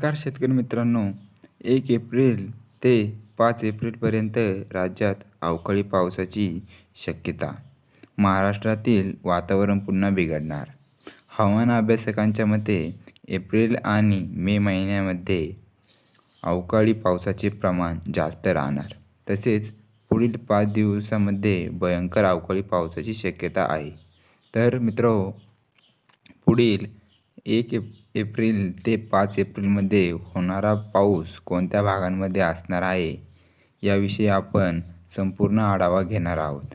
नमस्कार शेतकरी मित्रांनो. एक एप्रिल ते पाच एप्रिलपर्यंत राज्यात अवकाळी पावसाची शक्यता. महाराष्ट्रातील वातावरण पुन्हा बिघडणार. हवामान अभ्यासकांच्या मते एप्रिल आणि मे महिन्यामध्ये अवकाळी पावसाचे प्रमाण जास्त राहणार. तसेच पुढील पाच दिवसामध्ये भयंकर अवकाळी पावसाची शक्यता आहे. तर मित्र पुढील एक एप एप्रिल ते पाच एप्रिलमध्ये होणारा पाऊस कोणत्या भागांमध्ये असणार आहे याविषयी आपण संपूर्ण आढावा घेणार आहोत.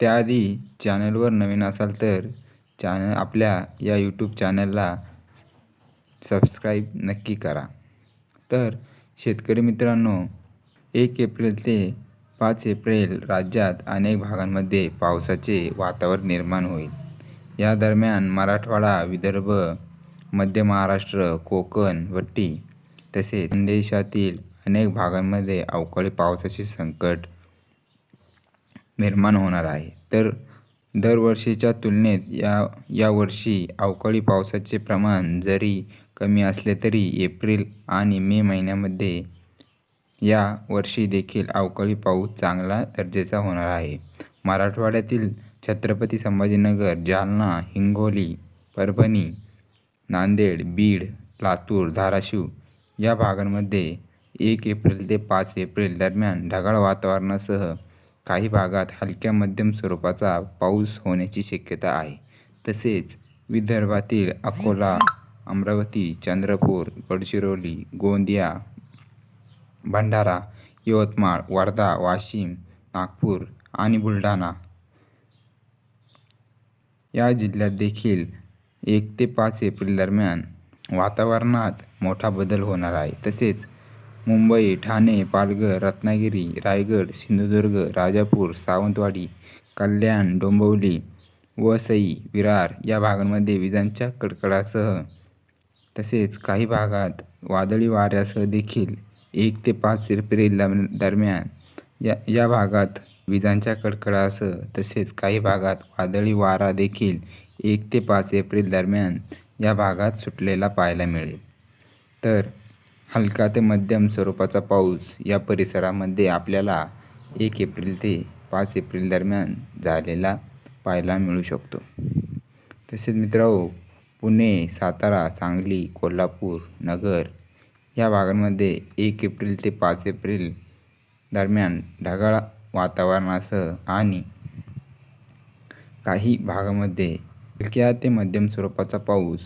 त्याआधी चॅनलवर नवीन असाल तर चॅनल आपल्या या यूट्यूब चॅनलला सबस्क्राईब नक्की करा. तर शेतकरी मित्रांनो एक एप्रिल ते पाच एप्रिल राज्यात अनेक भागांमध्ये पावसाचे वातावरण निर्माण होईल. या दरम्यान मराठवाडा विदर्भ मध्य महाराष्ट्र कोकण वट्टी तसेच देशातील अनेक भागांमध्ये अवकाळी पावसाचे संकट निर्माण होणार आहे. तर दरवर्षीच्या तुलनेत या यावर्षी अवकाळी पावसाचे प्रमाण जरी कमी असले तरी एप्रिल आणि मे महिन्यामध्ये या वर्षी देखील अवकाळी पाऊस चांगला दर्जाचा होणार आहे. मराठवाड्यातील छत्रपती संभाजीनगर जालना हिंगोली परभणी नांदेड बीड लातूर धाराशिव या भागांमध्ये एक एप्रिल ते पाच एप्रिल दरम्यान ढगाळ वातावरणासह काही भागात हलक्या मध्यम स्वरूपाचा पाऊस होण्याची शक्यता आहे. तसेच विदर्भातील अकोला अमरावती चंद्रपूर गडचिरोली गोंदिया भंडारा यवतमाळ वर्धा वाशिम नागपूर आणि बुलढाणा या जिल्ह्यात देखील एक ते पाच एप्रिल दरम्यान वातावरणात मोठा बदल होणार आहे. तसेच मुंबई ठाणे पालघर रत्नागिरी रायगड सिंधुदुर्ग राजापूर सावंतवाडी कल्याण डोंबिवली वसई विरार या भागांमध्ये विजांच्या कडकडासह तसेच काही भागात वादळी वाऱ्यासह देखील एक ते पाच एप्रिल दरम्यान या या भागात विजांच्या कडकडासह तसेच काही भागात वादळी वारा देखील एक ते पाच एप्रिल दरम्यान या भागात सुटलेला पाहायला मिळेल. तर हलका ते मध्यम स्वरूपाचा पाऊस या परिसरामध्ये आपल्याला एक एप्रिल ते पाच एप्रिल दरम्यान झालेला पाहायला मिळू शकतो. तसेच मित्रांनो पुणे सातारा सांगली कोल्हापूर नगर या भागांमध्ये एक एप्रिल ते पाच एप्रिल दरम्यान ढगाळ वातावरणासह आणि काही भागामध्ये हलक्या ते मध्यम स्वरूपाचा पाऊस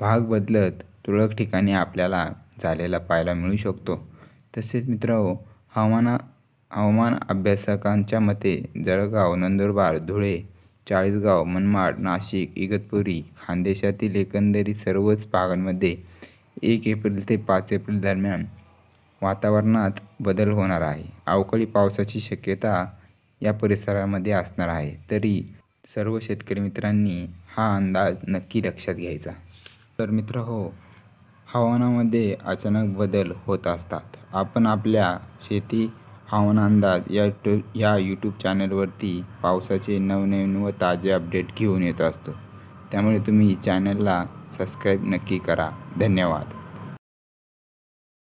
भाग बदलत तुरळक ठिकाणी आपल्याला झालेला पाहायला मिळू शकतो. तसेच मित्र हवामाना हवामान अभ्यासकांच्या मते जळगाव नंदुरबार धुळे चाळीसगाव मनमाड नाशिक इगतपुरी खानदेशातील एकंदरीत सर्वच भागांमध्ये एक एप्रिल ते पाच एप्रिल दरम्यान वातावरणात बदल होणार आहे. अवकाळी पावसाची शक्यता या परिसरामध्ये असणार आहे. तरी सर्व शेतकरी मित्रांनी हा अंदाज नक्की लक्षात घ्यायचा. तर मित्र हो हवामानामध्ये अचानक बदल होत असतात. आपण आपल्या शेती हवामान अंदाज या टू या यूट्यूब चॅनलवरती पावसाचे नवनवीन व ताजे अपडेट घेऊन येत असतो. त्यामुळे तुम्ही चॅनलला सबस्क्राईब नक्की करा. धन्यवाद.